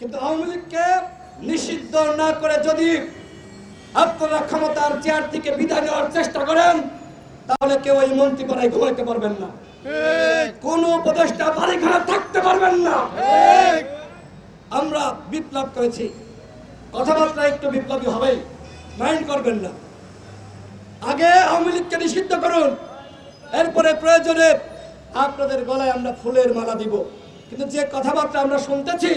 কিন্তু আওয়ামী লীগকে নিষিদ্ধ না করে যদি আপনারা ক্ষমতার চেয়ার থেকে বিদায় নেওয়ার চেষ্টা করেন তাহলে কেউ এই মন্ত্রীপাড়ায় ঘুমাইতে পারবেন না। কোন উপদেষ্টা বাড়ি ঘরে থাকতে পারবেন না। আমরা বিপ্লব করেছি। কথাবার্তা একটু বিপ্লবী হবেই মাইন্ড করবেন না। আগে আওয়ামী লীগকে নিষিদ্ধ করুন এরপরে প্রয়োজনে আপনাদের গলায় আমরা ফুলের মালা দিব। কিন্তু যে কথাবার্তা আমরা শুনতেছি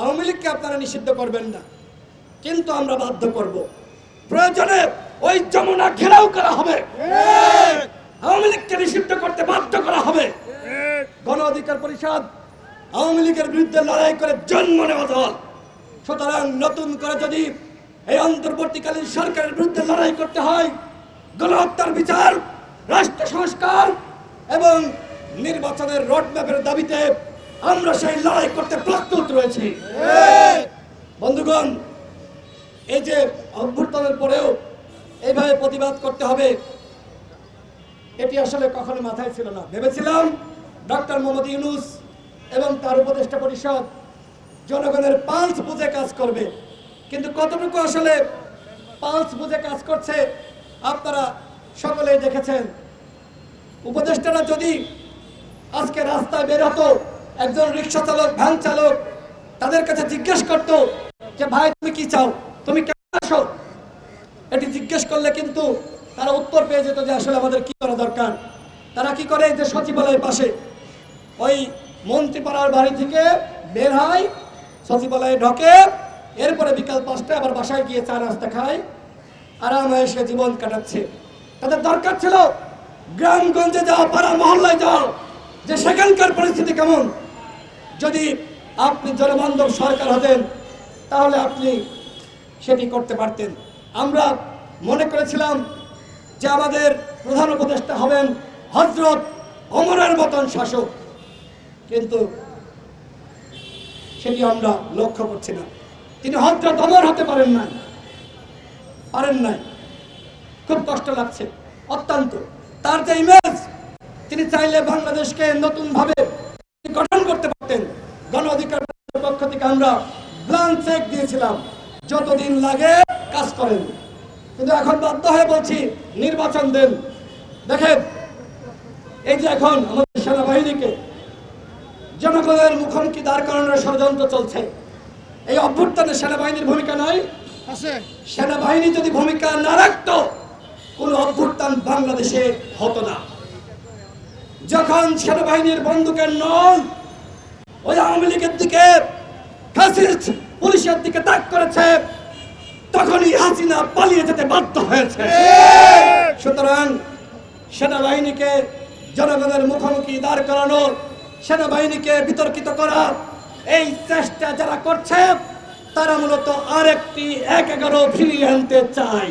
আওয়ামী লীগকে আপনারা নিষিদ্ধ করবেন না। কিন্তু আমরা বাধ্য করব। প্রয়োজনে ওই যমুনা ঘেরাও করা হবে। আওয়ামী লীগকে নিষিদ্ধ করতে বাধ্য করা হবে। গণ অধিকার পরিষদ আওয়ামী লীগের বিরুদ্ধে লড়াই করে জন্ম নেওয়া দল। সুতরাং নতুন করে যদি এই অন্তর্বর্তীকালীন সরকারের বিরুদ্ধে লড়াই করতে হয়, গণহত্যার বিচার, রাষ্ট্র সংস্কার এবং নির্বাচনের রোডম্যাপের দাবিতে আমরা সেই লড়াই করতে প্রস্তুত রয়েছি। বন্ধুগণ, এই যে অভ্যুত্থানের পরেও এইভাবে প্রতিবাদ করতে হবে, এটি আসলে কখনো মাথায় ছিল না। ভেবেছিলাম ডক্টর মোহাম্মদ ইউনুস এবং তার উপদেষ্টা পরিষদ জনগণের পালস বুঝে কাজ করবে। কিন্তু কতটুকু আসলে পালস বুঝে কাজ করছে, আপনারা সকলেই দেখেছেন। উপদেষ্টারা যদি আজকে রাস্তায় বের হতো একজন রিক্সা চালক, ভ্যান চালক তাদের কাছে জিজ্ঞেস করতো যে, ভাই, তুমি কি চাও? তুমি কেমন আসো এটি জিজ্ঞেস করলে কিন্তু তারা উত্তর পেয়ে যেত যে, আসলে আমাদের কি করা দরকার? তারা কি করে? যে সচিবালয়ের পাশে ওই মন্ত্রীপাড়ার বাড়ি থেকে বের হয়, সচিবালয়ে ঢকে, এরপরে বিকাল পাঁচটায় আবার বাসায় গিয়ে চা নাস্তা খায়, আরামে এসে জীবন কাটাচ্ছে। তাদের দরকার ছিল, গ্রামগঞ্জে যাও, পাড়া মহল্লায় যাও, যে সেখানকার পরিস্থিতি কেমন? যদি আপনি জনবান্ধব সরকার হতেন, তাহলে আপনি সেটি করতে পারতেন। আমরা মনে করেছিলাম যে আমাদের প্রধান উপদেষ্টা হবেন হজরত অমরের মতন শাসক। কিন্তু সেটি আমরা লক্ষ্য করছি না। তিনি হজরত অমর হতে পারেন না পারেন নাই। খুব কষ্ট লাগছে। অত্যন্ত। তার যে ইমেজ তিনি চাইলে বাংলাদেশকে নতুন ভাবে গঠন করতে পারতেন। গণ অধিকার পক্ষ থেকে আমরা ব্লান চেক দিয়েছিলাম। যতদিন লাগে কাজ করেন। কিন্তু এখন বাধ্য হয়ে বলছি নির্বাচন দেন। দেখেন এই যে এখন আমাদের সেনাবাহিনীকে জনগণের মুখোমুখি দাঁড় করানোর ষড়যন্ত্র চলছে। এই অভ্যুত্থানে সেনাবাহিনীর ভূমিকা নয় আছে। সেনাবাহিনী যদি ভূমিকা না রাখতো কোন অভ্যুত্থান বাংলাদেশে হতো না। যখন সেনাবাহিনীর বন্দুকের নল ওই আওয়ামী লীগের দিকে পুলিশের দিকে তাক করেছে, তখনই হাসিনা পালিয়ে যেতে বাধ্য হয়েছে। সুতরাং সেনাবাহিনীকে জনগণের মুখোমুখি দাঁড় করানো, সেনাবাহিনীকে বিতর্কিত করা, এই চেষ্টা যারা করছে, তারা মূলত আরেকটি এক এগারো ফিরিয়ে আনতে চায়।